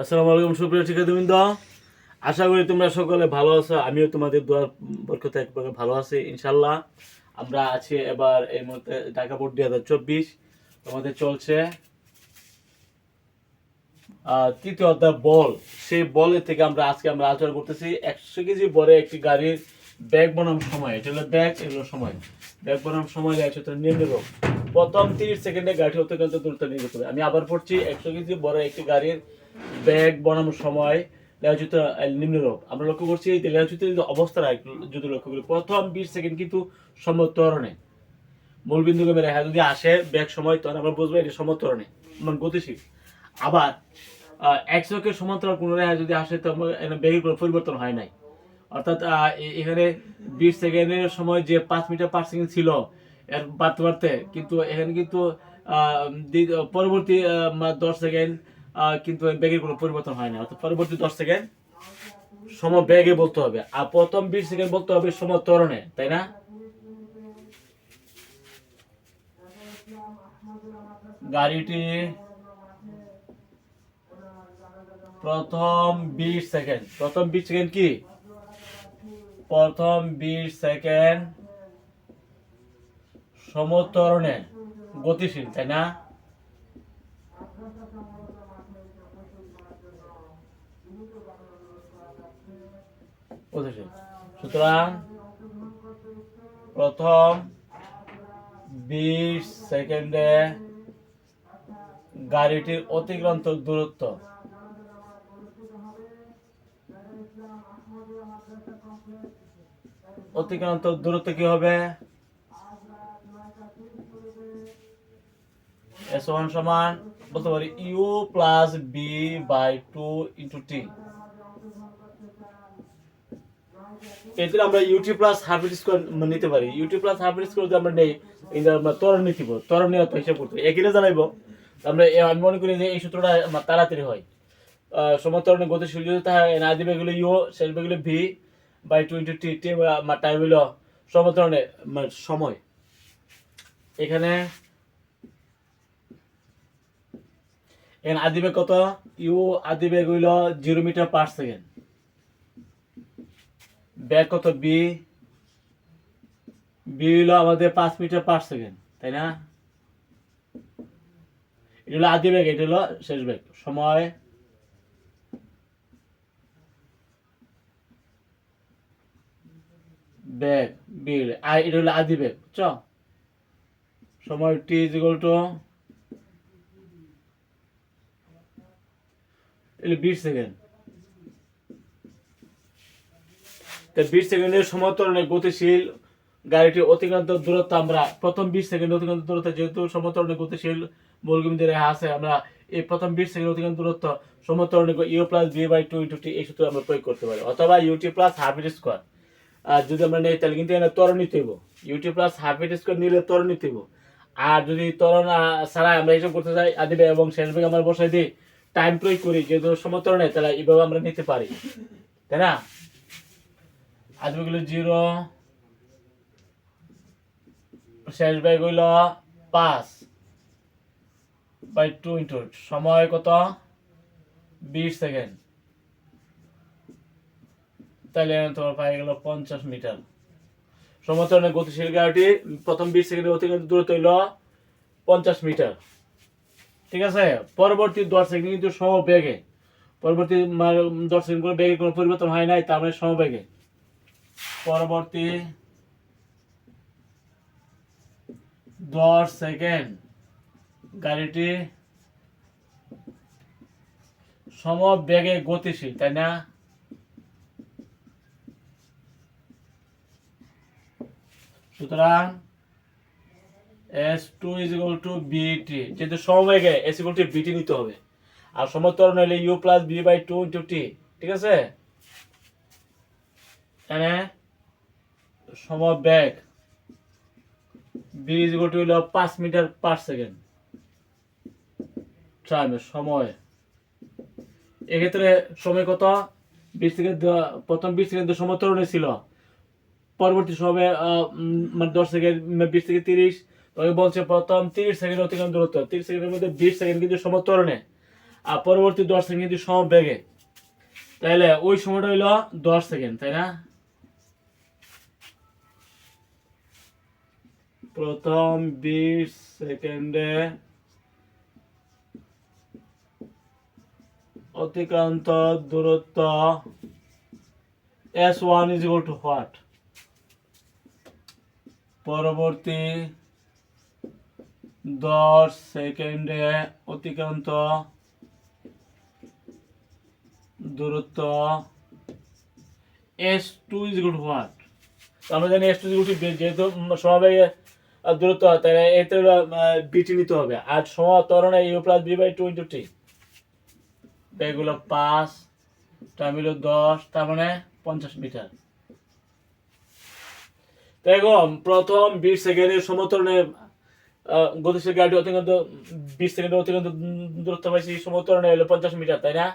আসসালামু আলাইকুম, সুপ্রিয় শিক্ষার্থীবৃন্দ। আশা করি তোমরা সকলে ভালো আছো। আমিও তোমাদের দোয়ার বরকতে একবারে ভালো আছি ইনশাল্লাহ আমরা আছি এবার এই মুহূর্তে ঢাকা বোর্ড দুই হাজার চব্বিশ। তোমাদের চলছে তৃতীয় অধ্যায় বল। সেই বলের থেকে আমরা আজকে আমরা আলোচনা করতেছি। একশো কেজি বড় একটি গাড়ির ব্যাগ বনাম সময়। এটা হলো ব্যাগ এগুলো সময়। ব্যাগ বনাম সময় একশো নিয়ে নেব। প্রথম তিরিশ সেকেন্ডে গাড়িটি অত্যন্ত দূরত্ব নিয়ে যেতে হবে। আমি আবার পড়ছি, একশো কেজি বড় একটি গাড়ির ব্যাগ বনানোর সময় নিম্নরূপ। আমরা লক্ষ্য করছি এই লেয়াজুত অবস্থা যদি লক্ষ্য করি প্রথম বিশ সেকেন্ড কিন্তু হ্যাঁ যদি আসে ব্যাগ সময় তখন আমরা বুঝব এটা সমতরণে মানে গতিশীল। আবার একশোকে সমান্তরাল যদি আসে, তো ব্যাগের কোনো পরিবর্তন হয় নাই। অর্থাৎ এখানে বিশ সেকেন্ডের সময় যে পাঁচ মিটার পার সেকেন্ড ছিল, এর বাড়তে বাড়তে, কিন্তু এখানে কিন্তু পরবর্তী দশ সেকেন্ড কিন্তু ব্যাগের কোনো পরিবর্তন হয় না। অর্থাৎ পরবর্তী দশ সেকেন্ড সম ব্যাগে বলতে হবে। আর প্রথম বিশ সেকেন্ড বলতে হবে সম ত্বরণে, তাই না? গাড়িটি প্রথম বিশ সেকেন্ড প্রথম বিশ সেকেন্ড কি? প্রথম বিশ সেকেন্ড সমতরণে গতিশীল, তাই না? গতিশীল সুতরাং প্রথম বিশ সেকেন্ডে গাড়িটির অতিক্রান্ত দূরত্ব। অতিক্রান্ত দূরত্ব কি হবে? ওয়ান সমান বলতে পারি U plus V by two into T এতে আমরা ইউটি প্লাস হাফ স্কোয়ার নিতে পারি। ইউটি প্লাস হাফ স্কোয়ার যদি আমরা নেই যে আমরা ত্বরণ নিতে ত্বরণ নিয়ে হিসাব করতে একইটা জানাইবো। আমরা আমি মনে করি যে এই সূত্রটা তাড়াতাড়ি হয়। আহ, সমতরণে গতিশীল যদি তাহলে না দিবে গেলে ইউ শেষ গেলে V by two into T T time হলো সমতরণে মানে সময়। এখানে এখানে আদিবে কত? ইউ আদিবে হইল জিরো মিটার পার সেকেন্ড ব্যাগ কত? বি বি হইল আমাদের পাঁচ মিটার পার সেকেন্ড তাই না? এটা হলো আদি ব্যাগ, এটা হলো শেষ ব্যাগ। সময়? ব্যাগ বিল আর এটা হলো আদি ব্যাগ চ সময় টি ইজ ইকুয়াল টু বিশ সেকেন্ড তা বিশ সেকেন্ডের সমতরণে গতিশীল গাড়িটি অতিক্রান্ত দূরত্ব আমরা প্রথম বিশ সেকেন্ড অতিক্রান্ত দূরত্ব যেহেতু সমতরণে গতিশীল মূলগিমদের রেখা আছে, আমরা এই প্রথম বিশ সেকেন্ড অতিক্রান্ত দূরত্ব সমতরণে U plus V by two into T এই সূত্র আমরা প্রয়োগ করতে পারি, অথবা U T plus half at square আর যদি আমরা নেই, তাহলে কিন্তু এখানে ত্বরণ নিতে U T plus half at square নিলে ত্বরণ নিতে হইব। আর যদি ত্বরণ ছাড়া আমরা হিসাব করতে চাই আদিবে এবং শেষ বেগে আমরা বসাই দিই টাইম প্রয়োগ করি, যেহেতু সমতরণে তাহলে এইভাবে আমরা নিতে পারি। তাই না? আদিবে গুলো জিরো, শেষ ব্যাগ হইল পাঁচ বাই টু ইন্টু সময় কত? বিশ সেকেন্ড তাহলে তোমার পাই গেল পঞ্চাশ মিটার সমতরণে গতিশীল গাড়িটি প্রথম বিশ সেকেন্ডের অতিক্রান্ত দূরত্ব হইল পঞ্চাশ মিটার ঠিক আছে? পরবর্তী দশ সেকেন্ড কিন্তু সমবেগে। পরবর্তী দশ সেকেন্ড কোনো বেগে কোনো পরিবর্তন হয় নাই, তার মানে সমবেগে। পরবর্তী দশ সেকেন্ড গাড়িটি সমবেগে গতিশীল, তাই না? সুতরাং S two is equal to V T যেহেতু সমবেগে এস ইকুয়াল টু বিটি নিতে হবে। আর সমতরণ হলে U plus V by two into T ঠিক আছে? এখানে সমবেগ বি ইজ ইকুয়াল টু হলো পাঁচ মিটার পার সেকেন্ড। টাইম সময়। এক্ষেত্রে সময় কত? বিশ দ- প্রথম বিশ সেকেন্ড সমতরণে ছিল। পরবর্তী সময় মানে দশ সেকেন্ড বিশ থেকে তিরিশ। তবে বলছে প্রথম তিরিশ সেকেন্ড অতিক্রম দূরত্ব। তিরিশ সেকেন্ডের মধ্যে বিশ সেকেন্ড কিন্তু সমতরণে আর পরবর্তী দশ সেকেন্ড কিন্তু সম বেগে। তাহলে ওই সময়টা হইল দশ সেকেন্ড, তাই না? প্রথম বিশ সেকেন্ডে অতিক্রান্ত দূরত্ব S one is to what পরবর্তী দশ সেকেন্ডে অতিক্রান্ত দূরত্ব S two is to what আমরা জানি S two is equal to যেহেতু সমবায়ে দূরত্ব হয়, তাহলে এতে বিটি নিতে হবে। আর সমাতরণে u plus b by two into t এগুলো পাঁচ টাইম হলো দশ, তার মানে পঞ্চাশ মিটার। দেখো প্রথম বিশ সেকেন্ডের সমতরণে গতিশীল গাড়ি অতিক্রান্ত, বিশ সেকেন্ডের অতিক্রান্ত দূরত্ব পাইছি সমতরণে হলো পঞ্চাশ মিটার, তাই না?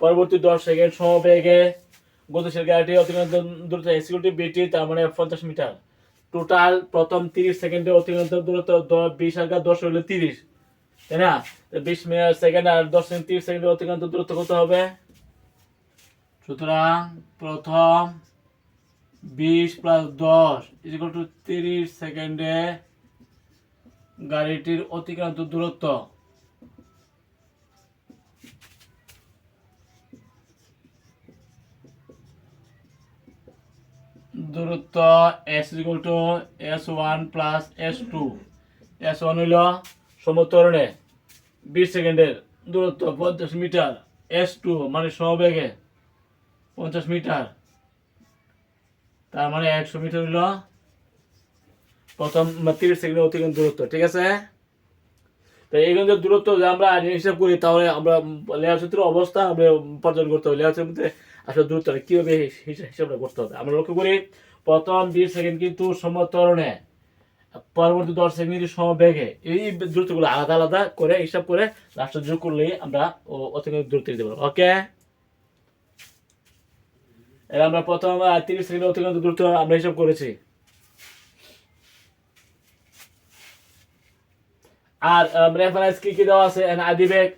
পরবর্তী দশ সেকেন্ড সমবেগে গতিশীল গাড়িটি অতিক্রান্ত দূরত্ব এক্সিকিউটিভ বিটি তার মানে পঞ্চাশ মিটার। টোটাল প্রথম তিরিশ সেকেন্ডে অতিক্রান্ত দূরত্ব বিশ আর দশ হইলে তিরিশ। তাই না? বিশ মিনিট সেকেন্ড আর দশ সেকেন্ড তিরিশ সেকেন্ডে অতিক্রান্ত দূরত্ব কত হবে? সুতরাং প্রথম বিশ প্লাস দশ ইজিকাল টু তিরিশ সেকেন্ডে গাড়িটির অতিক্রান্ত দূরত্ব। দূরত্ব S equal to S one plus S two S one হইল সমতরণে বিশ সেকেন্ডের দূরত্ব পঞ্চাশ মিটার। এস টু মানে সমবেগে পঞ্চাশ মিটার। তার মানে একশো মিটার হইল প্রথম তিরিশ সেকেন্ডের অতিক্রান্ত দূরত্ব, ঠিক আছে? তো এইখানে যে দূরত্ব আমরা হিসাব করি, তাহলে আমরা লেয়ার সূত্রের অবস্থা আমরা পর্যবেক্ষণ করতে হবে। লেয়ার মধ্যে আসলে দূরত্বটা কীভাবে হিসাবটা করতে হবে? আমরা লক্ষ্য করি, প্রথম বিশ সেকেন্ড কিন্তু সমতরণে, পরবর্তী দশ সেকেন্ড কিন্তু সমবেগে। এই দূরত্বগুলো আলাদা আলাদা করে, হিসাব করে লাস্টে যোগ করলেই আমরা অতিক্রান্ত দূরত্ব দিতে পারব। ওকে এবার আমরা প্রথম তিরিশ সেকেন্ড অতিক্রান্ত দূরত্ব আমরা হিসাব করেছি। আর রেফারেন্স কি কি দেওয়া আছে? এখানে আদি বেগ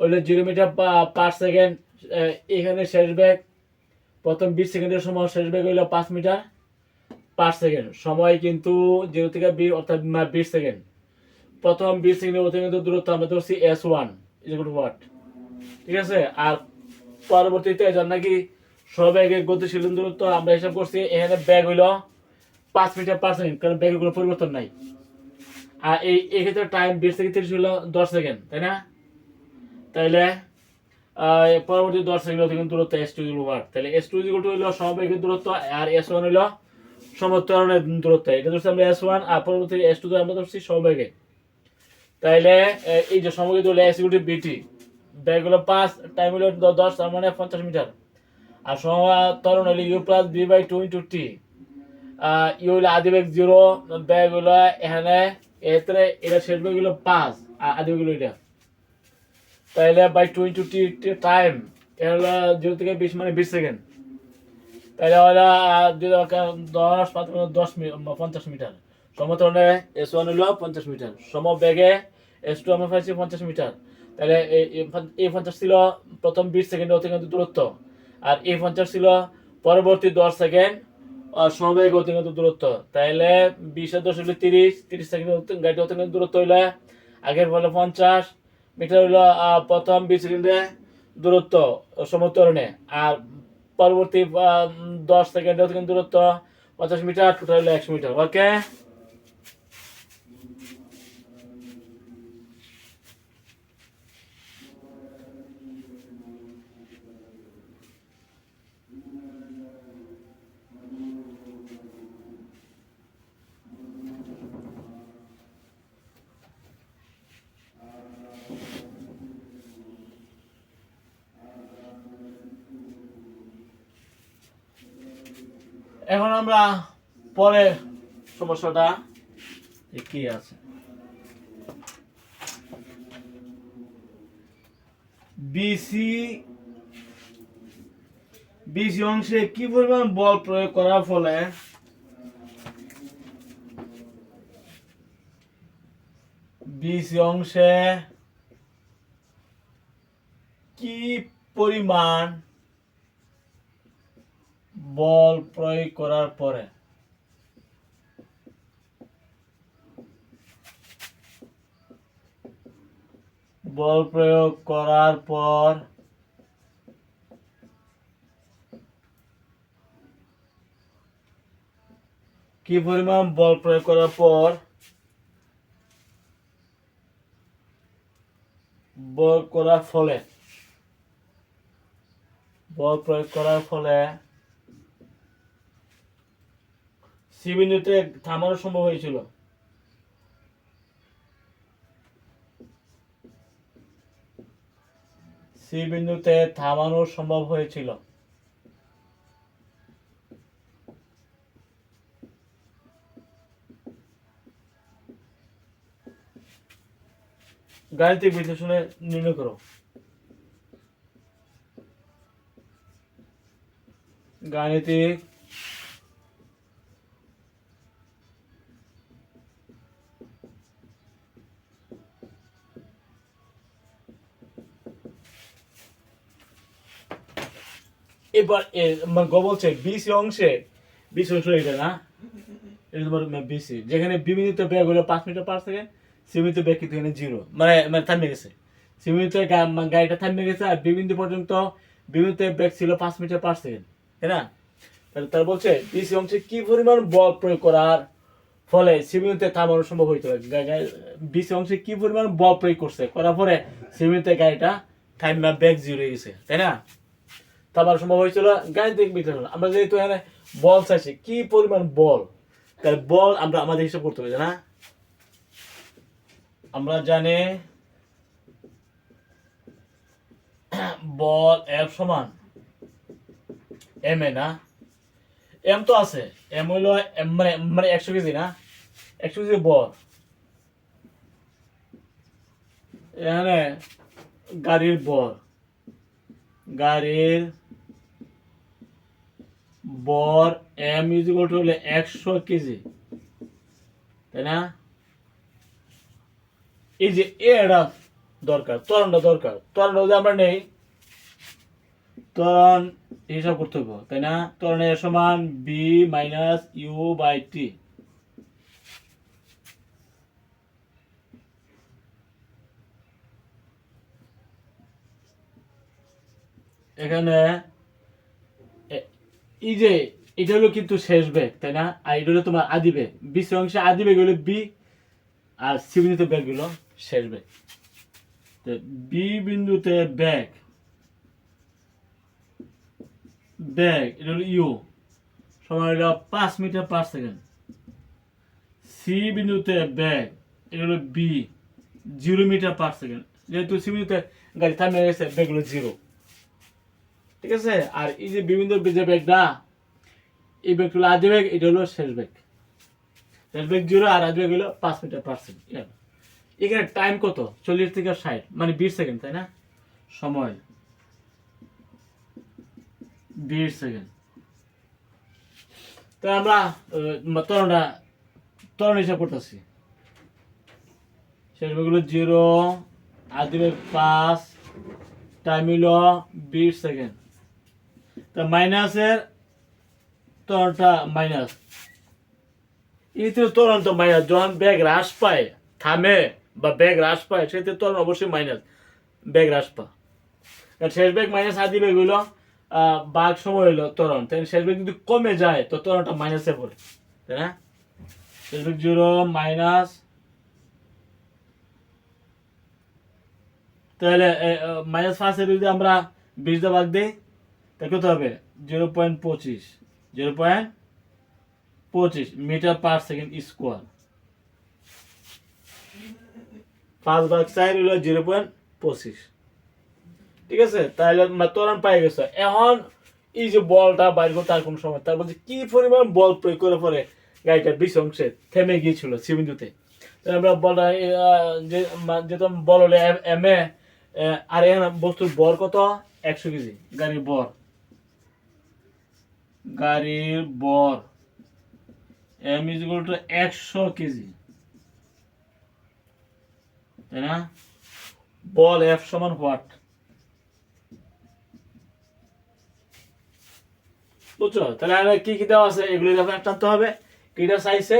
ওইটা জিরো মিটার পার সেকেন্ড এখানে শেষ ব্যাগ। প্রথম বিশ সেকেন্ডের সময় শেষ ব্যাগ হইল পাঁচ মিটার পাঁচ সেকেন্ড। সময় কিন্তু জিরো থেকে বি, অর্থাৎ বিশ সেকেন্ড। প্রথম বিশ সেকেন্ডের অতিরিক্ত দূরত্ব আমরা ধরছি এস ওয়ান ওয়াট। ঠিক আছে? আর পরবর্তীতে যার নাকি সবেগে গতিশীল দূরত্ব আমরা হিসাব করছি, এখানে ব্যাগ হইল পাঁচ মিটার পার সেকেন্ড, কারণ ব্যাগের কোনো পরিবর্তন নাই। আর এই, এক্ষেত্রে টাইম বিশ থেকে তিরিশ হলো দশ সেকেন্ড, তাই না? তাইলে পরবর্তী দশ সেকেন্ড অতিক্রম দূরত্ব এস টু ওয়াট তাহলে এস টু ইকুয়াল টু হইল সমবেগের দূরত্ব আর এস ওয়ান হইল সমতরণের দূরত্ব। এটা ধরছি আমরা এস ওয়ান আর পরবর্তী এস টু আমরা ধরছি সমবেগে তাইলে এ, এই যে সমবেগে হলো S equal to V T bag হলো পাঁচ টাইম হলো দশ তার মানে পঞ্চাশ মিটার। আর সমতরণ হলো U plus V by two into T U হলো আদি বেগ জিরো ব্যাগ হলো এখানে এতে এটা শেষ বেগ হলো পাঁচ আর আদি বেগ হলো এটা। তাহলে বাই টু ইন্টু টাইম এটা হলো জিরো থেকে বিশ মানে বিশ সেকেন্ড তাহলে হলো ওকে দশ, পাঁচ দশ পঞ্চাশ মিটার। সমতরণে এস ওয়ান হলো পঞ্চাশ মিটার। সম বেগে এস টু আমরা পাইছি পঞ্চাশ মিটার। তাহলে এই- পঞ্চাশ ছিল প্রথম বিশ সেকেন্ড অতিক্রান্ত দূরত্ব। আর এই পঞ্চাশ ছিল পরবর্তী দশ সেকেন্ড সমবেগ অতিক্রান্ত দূরত্ব। তাহলে বিশ দশ হইল তিরিশ তিরিশ সেকেন্ড গাড়ি অতিক্রান্ত দূরত্ব হইলে আগের ফলে পঞ্চাশ মিটার হলো প্রথম বিশ সেকেন্ডে দূরত্ব সমতরণে, আর পরবর্তী দশ সেকেন্ডে দূরত্ব পঞ্চাশ মিটার টোটাল হলো একশো মিটার ওকে এখন আমরা পরে সমস্যাটা কি আছে। বিসি বিসি অংশে কি পরিমাণ বল প্রয়োগ করার ফলে বিসি অংশে কি পরিমাণ বল প্রয়োগ করার পরে। বল প্রয়োগ করার পর কি পরিমাণ বল প্রয়োগ করার পর বল করার ফলে, বল প্রয়োগ করার ফলে সি বিন্দুতে থামানো সম্ভব হয়েছিল। সি বিন্দুতে থামানো সম্ভব হয়েছিল। গাণিতিক বিশ্লেষণে নির্ণয় করো। গাণিতিক এবার মানে গ বিসি অংশে অংশ এটা না? এটা তোমার বিসি যেখানে বিমিনিত ব্যাগ হলো পাঁচ মিটার সীমিত কিন্তু এখানে জিরো মানে মানে থামে গেছে। সীমিত মানে গাড়িটা থামে গেছে আর পর্যন্ত ছিল পাঁচ মিটার তাই না? তাহলে তার বলছে বিসি অংশে কি পরিমাণ বল প্রয়োগ করার ফলে থামানো সম্ভব হইতে পারে? বিসি অংশে কি পরিমাণ বল প্রয়োগ করছে? করার পরে সীমিত গাড়িটা থাইমা ব্যাগ জিরো হয়ে গেছে, তাই না? তারপর সম্ভব হয়েছিল গাণিতিক বিশ্লেষণ আমরা যেহেতু এখানে বল চাইছি, কি পরিমাণ বল? তাহলে বল আমরা আমাদের হিসাব করতে হবে না? আমরা জানি বল এফ সমান এম এ না। এম তো আছে এম হইল M মানে মানে একশো কেজি না? একশো কেজি বল। এখানে গাড়ির বল। গাড়ির বর এম ইজিকল টু হলে একশো কেজি তাই না? এই যে এটা দরকার তরণটা দরকার, ত্বরণটা যদি আমরা নেই তরণ হিসাব করতে হবে, তাই না? ত্বরণের সমান V minus U by T এখানে এই যে, এটা হলো কিন্তু শেষ বেগ তাই না? আর এটা হলো তোমার আদি বেগ বিশ্ব অংশে আদি বেগ হলো বি, আর সি বিন্দুতে বেগ হলো শেষ বেগ তো বি বিন্দুতে বেগ বেগ এটা হলো ইউ। সময় হলো পাঁচ মিটার পার সেকেন্ড। সি বিন্দুতে বেগ এটা হলো V, zero meter per second. যেহেতু সি বিন্দুতে গাড়ি থামে গেছে বেগ হলো জিরো। ঠিক আছে? আর এই যে বিভিন্ন যে ব্যাগটা এই ব্যাগ হলো আদি ব্যাগ এটা হলো শেষ ব্যাগ শেষ ব্যাগ জিরো আর আদি ব্যাগ হলো পাঁচ মিটার পার্সেন্ট এখানে টাইম কত? চল্লিশ থেকে ষাট মানে বিশ সেকেন্ড তাই না? সময়। বিশ সেকেন্ড তো আমরা তরণটা, তরণ হিসাব করতেছি। শেষ হলো জিরো আদি ব্যাগ পাঁচ টাইম হলো বিশ সেকেন্ড তা মাইনাসের তরণটা মাইনাস। তো তরণ তো মাইনাস, যখন ব্যাগ হ্রাস পায়, থামে বা ব্যাগ হ্রাস পায়, সেতে তরণ অবশ্যই মাইনাস, ব্যাগ হ্রাস পা। শেষ ব্যাগ মাইনাস আদি ব্যাগ হইল বাঘ সময় হইল তরণ। তাই শেষ ব্যাগ যদি কমে যায়, তো তরণটা মাইনাসে পড়ে, তাই না? শেষ ব্যাগ জিরো, মাইনাস। তাহলে মাইনাস ফার্স্টে যদি আমরা বিশ দা ভাগ দিই তাহলে কত হবে? জিরো পয়েন্ট পঁচিশ। জিরো পয়েন্ট পঁচিশ মিটার পার সেকেন্ড স্কোয়ার পাঁচ ভাগ চার হলো জিরো পয়েন্ট পঁচিশ। ঠিক আছে? তাহলে তোরান পাই গেছে। এখন এই যে বলটা বাইর করতে আর কোন সময় তার বলছে কি পরিমাণ বল প্রয়োগ করে পরে গাড়িটা বিশ অংশে থেমে গিয়েছিল সিবিন্দুতে আমরা বলটা যে যেহেতু বল হলে এম এ, আর এখানে বস্তুর বর কত? একশো কেজি। গাড়ির বর। গাড়ির বর এম ইজ ইকুয়াল টু একশো কেজি। তাই না? বল এফ সমান হোয়াট বুঝছ? তাহলে আর কি কি দেওয়া আছে, এগুলি একটা টানতে হবে। এটা চাইছে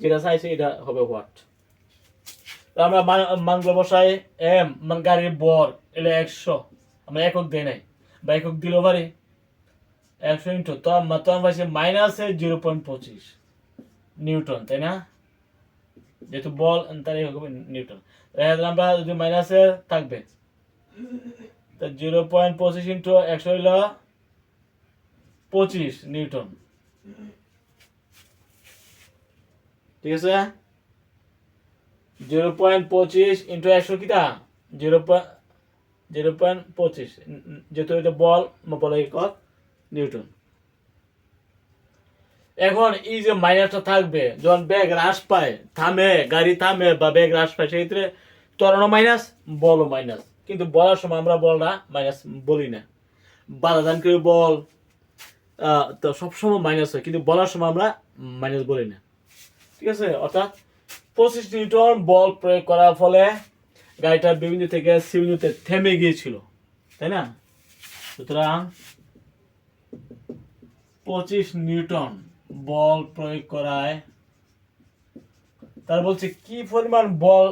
যেটা চাইছে এটা হবে হোয়াট আমরা মান ব্যবসায় এম মানে গাড়ির বর, এটা একশো। আমরা একক দেয় নাই। বা একক দিলেও পারি। একশো ইন্টু তো আমার তো আমার পাইছে মাইনাসে জিরো পয়েন্ট পঁচিশ নিউটন, তাই না? যেহেতু বল তার হবে নিউটন। আমরা যদি মাইনাসে থাকবে, তা জিরো পয়েন্ট পঁচিশ ইন্টু একশো হইল পঁচিশ নিউটন। ঠিক আছে? জিরো পয়েন্ট পঁচিশ ইন্টু একশো কিটা? জিরো পয়েন্ট জিরো পয়েন্ট পঁচিশ। যেহেতু এটা বল বলে একক এখন এই যে মাইনাসটা থাকবে, যখন ব্যাগ হ্রাস পায়, থামে, গাড়ি থামে বা ব্যাগ হ্রাস পায়, সেক্ষেত্রে ত্বরণও মাইনাস বলও মাইনাস কিন্তু বলার সময় আমরা বলটা মাইনাস বলি না। বাধা দান করে বল তো সবসময় মাইনাস হয়, কিন্তু বলার সময় আমরা মাইনাস বলি না। ঠিক আছে? অর্থাৎ পঁচিশ নিউটন বল প্রয়োগ করার ফলে গাড়িটা বিভিন্ন থেকে সি বিন্দুতে থেমে গিয়েছিল। তাই না? সুতরাং পঁচিশ নিউটন বল প্রয়োগ করায়। তার বলছে, কি পরিমাণ বল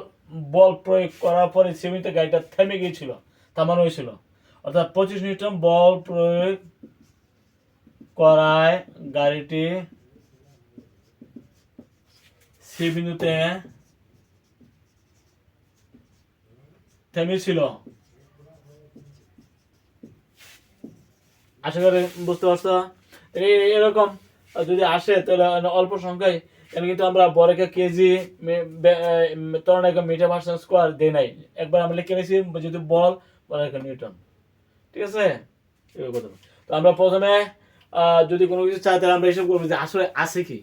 বল প্রয়োগ করার পরে সীমিত গাড়িটা থেমে গিয়েছিল, থামানো হয়েছিল? অর্থাৎ পঁচিশ নিউটন বল প্রয়োগ করায় গাড়িটি সি বিন্দুতে থেমেছিল। আশা করি বুঝতে পারছ? এরকম। যদি আসে, তাহলে অল্প সংখ্যায় এখানে কিন্তু আমরা বড়কে কেজি তরণাকে মিটার পার্সেন্ট স্কোয়ার দেই নাই। একবার আমরা লিখে নিয়েছি যদি বল বড়কে নিউটন। ঠিক আছে? তো আমরা প্রথমে যদি কোনো কিছু চাই, তাহলে আমরা এসব করব যে আসলে আছে কি।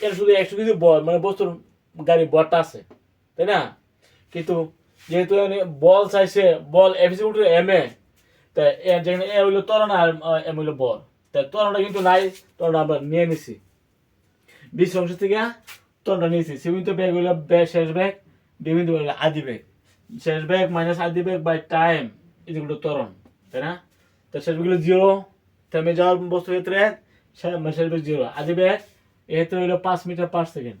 এর শুধু একশো কিছু বল মানে বস্তুর গাড়ি বলটা আছে। তাই না? কিন্তু যেহেতু বল চাইছে, বল এফিসি উঠে এম এ, তা এ- যেখানে এ হইল তরণ আর এম হইল বল। তা তরণটা কিন্তু নাই, তরণটা আমরা নিয়ে নিছি। বিশ অংশ থেকে তরণটা নিয়েছি। সীমিত ব্যাগ হইল শেষ ব্যাগ, বিভিন্ন হইল আদি ব্যাগ। শেষ ব্যাগ মাইনাস আদি ব্যাগ বাই টাইম এগুলো তরণ, তাই না? তো শেষ ব্যাগ জিরো থেমে যাওয়ার বস্তু ক্ষেত্রে শেষ ব্যাগ জিরো আদি ব্যাগ এতে হইল পাঁচ মিটার পার সেকেন্ড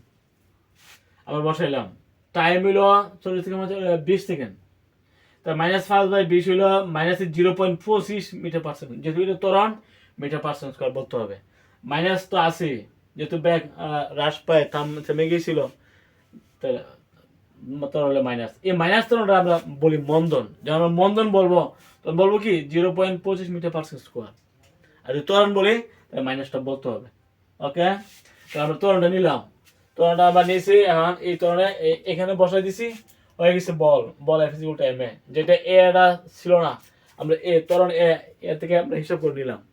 আবার বসাইলাম। টাইম হইল চল্লিশ থেকে বিশ সেকেন্ড তা মাইনাস ফাইভ বাই বিশ হইল মাইনাস জিরো পয়েন্ট ফোর পঁচিশ মিটার পার সেকেন্ড যেহেতু এটা ত্বরণ মিটার পার্সেন্ট স্কোয়ার বলতে হবে। মাইনাস তো আছে যেহেতু ব্যাগ হ্রাস পায়, থাম, থেমে গিয়েছিল তাহলে মাইনাস এই মাইনাস ত্বরণটা আমরা বলি মন্দন। যখন আমরা মন্দন বলব, তখন বলব কি? জিরো পয়েন্ট পঁচিশ মিটার পার্সেন্ট স্কোয়ার আর যদি ত্বরণ বলি, তাহলে মাইনাসটা বলতে হবে। ওকে তো আমরা ত্বরণটা নিলাম। ত্বরণটা আমরা নিয়েছি, এখন এই ত্বরণে এ- এখানে বসাই দিছি। হয়ে গেছে বল। বল এফ ইকুয়াল এম এ যেটা এটা ছিল না, আমরা এ, ত্বরণ এ এ থেকে আমরা হিসাব করে নিলাম।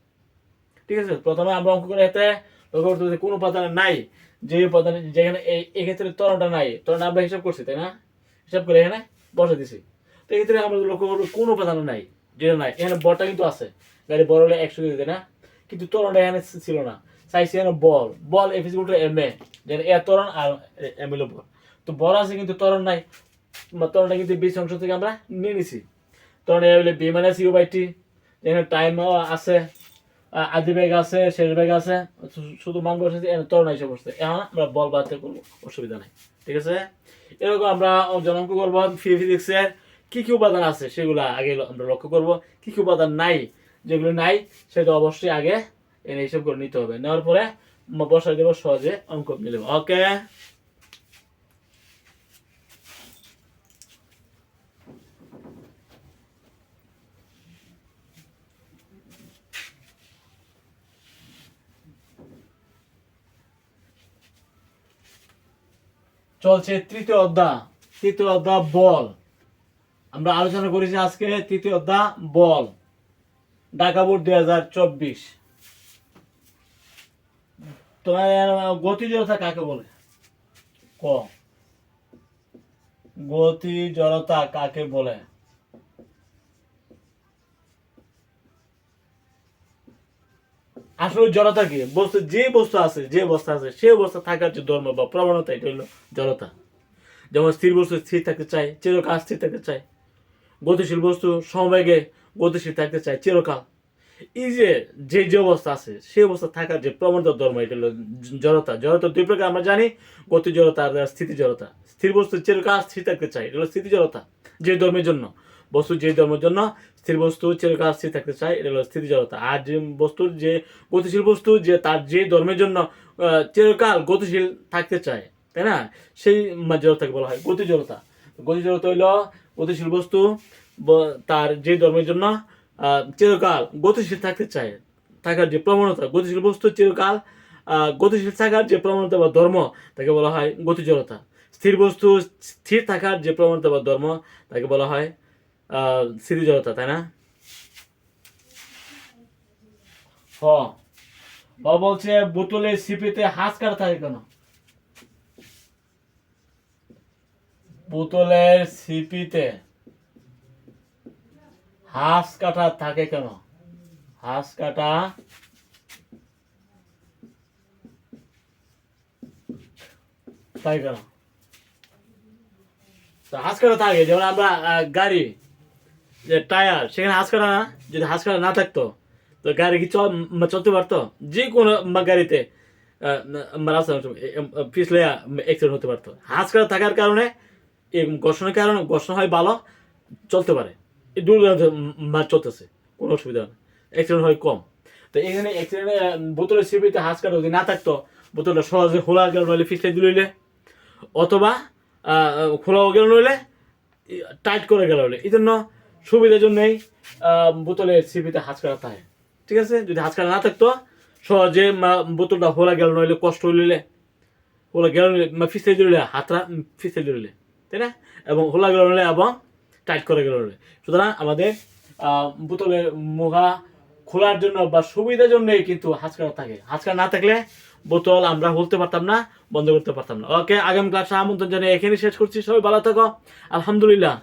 ঠিক আছে? প্রথমে আমরা অঙ্ক করে এতে লক্ষ্য করতে হবে কোন উপাদান নাই, যে উপাদান, যেখানে এক্ষেত্রে তরণটা নাই তরণ আমরা হিসাব করছি, তাই না? হিসাব করে এখানে বসে দিছি। তো এক্ষেত্রে আমরা লক্ষ্য করব কোন উপাদান নাই, যেটা নাই। এখানে বলটা কিন্তু আছে। গাড়ি বড় হলে একশো কেজি, তাই না? কিন্তু তরণটা এখানে ছিল না। চাইছি এখানে বল। বল এফ ইকুয়াল এম এ যেন এ ত্বরণ আর এম এল বল। তো বল আছে কিন্তু তরণ নাই। বা ত্বরণটা কিন্তু বিশ অংশ থেকে আমরা নিয়ে নিছি। ত্বরণ এ হলে V minus U by T যেখানে টাইম আছে আদি ব্যাগ আছে, শেষ ব্যাগ আছে শুধু মান বসেছে ত্বরণ হিসেবে বসছে। এখন আমরা বল বাড়তে করব অসুবিধা নেই, ঠিক আছে? এরকম আমরা জনক করব ফিজিক্সের কি কি উপাদান আছে, সেগুলো আগে আমরা লক্ষ্য করব, কি কি উপাদান নাই, যেগুলো নাই, সেটা অবশ্যই আগে এনে হিসাব করে নিতে হবে। নেওয়ার পরে বসাই দেবো, সহজে অঙ্ক মিলবে ওকে? চলছে তৃতীয় অধ্যা তৃতীয় অধ্যা বল। আমরা আলোচনা করেছি আজকে তৃতীয় অধ্যা বল। ঢাকা বোর্ড দুই হাজার চব্বিশ। তোমার গতি জড়তা কাকে বলে? ক। গতি জড়তা কাকে বলে? আসলে জড়তা কি? বস্তু যে বস্তু আছে, যে অবস্থা আছে, সে অবস্থা থাকার যে ধর্ম বা প্রবণতা, এটা হলো জড়তা। যেমন স্থির বস্তু স্থির থাকতে চায়, চিরকাল স্থির থাকতে চায়। গতিশীল বস্তু সমবেগে গতিশীল থাকতে চায়, চিরকাল। এই যে যে যে অবস্থা আছে সেই অবস্থা থাকার যে প্রবণতা ধর্ম, এটা হলো জড়তা। জড়তা দুই প্রকার, আমরা জানি, গতি জড়তা আর স্থিতি জড়তা। স্থির বস্তু চিরকাল স্থির থাকতে চাই এটা হলো স্থিতি জড়তা, যে ধর্মের জন্য। বস্তু যে ধর্মের জন্য স্থির বস্তু চিরকাল স্থির থাকতে চায়, এটা হলো স্থিতি জড়তা। আর যে বস্তুর যে গতিশীল বস্তু, যে তার যে ধর্মের জন্য চিরকাল গতিশীল থাকতে চায়, তাই না? সেই জড়তাকে বলা হয়, গতি জড়তা। গতি জড়তা হইল গতিশীল বস্তু তার যে ধর্মের জন্য চিরকাল গতিশীল থাকতে চায়। থাকার যে প্রবণতা, গতিশীল বস্তু চিরকাল গতিশীল থাকার যে প্রবণতা বা ধর্ম, তাকে বলা হয় গতিজড়তা স্থির বস্তু স্থির থাকার যে প্রবণতা বা ধর্ম, তাকে বলা হয় স্থিতিজড়তা তাই না? হ। বলছে বোতলের সিপিতে হাঁস কাটা থাকে কেন? বোতলের সিপিতে হাঁস কাটা থাকে কেন? হাঁস কাটা তাই কেন? হাঁস কাটা থাকে, যেমন আমরা গাড়ি যে টায়ার, সেখানে হাঁস কাটা না, যদি হাঁস কাটা না থাকতো, তো গাড়ি কি চল চলতে পারতো? যে কোনো গাড়িতে পিছলে অ্যাক্সিডেন্ট হতে পারতো। হাঁস কাটা থাকার কারণে ঘর্ষণের কারণে, ঘর্ষণ হয় ভালো, চলতে পারে। দূর মাছ চলতেছে, কোনো অসুবিধা নেই অ্যাক্সিডেন্ট হয় কম। তো এখানে অ্যাক্সিডেন্টে বোতলের সিপিতে হাঁস কাটা যদি না থাকতো, বোতলটা সহজে খোলা গেল নইলে ফিসলে দিলে অথবা খোলাও গেল নইলে টাইট করে গেল এই জন্য সুবিধার জন্যই বোতলের সিপিতে হাঁস কাটা থাকে ঠিক আছে? যদি হাঁস কাটা না থাকতো, সহজে বোতলটা খোলা গেল, নইলে কষ্ট হইলে, হোলা গেল ফিসলে দিলে হাতরা ফিসলে দিলে তাই না? এবং হোলা গেল, নইলে এবং টাইট করে গেল, নইলে। সুতরাং আমাদের বোতলের মুখা খোলার জন্য বা সুবিধার জন্যই কিন্তু হাঁচকাটা থাকে। হাঁচকাটা না থাকলে বোতল আমরা খুলতে পারতাম না, বন্ধ করতে পারতাম না। ওকে আগামী ক্লাসে আমন্ত্রণ জানিয়ে এখানে শেষ করছি। সবাই ভালো থাকো। আলহামদুলিল্লাহ।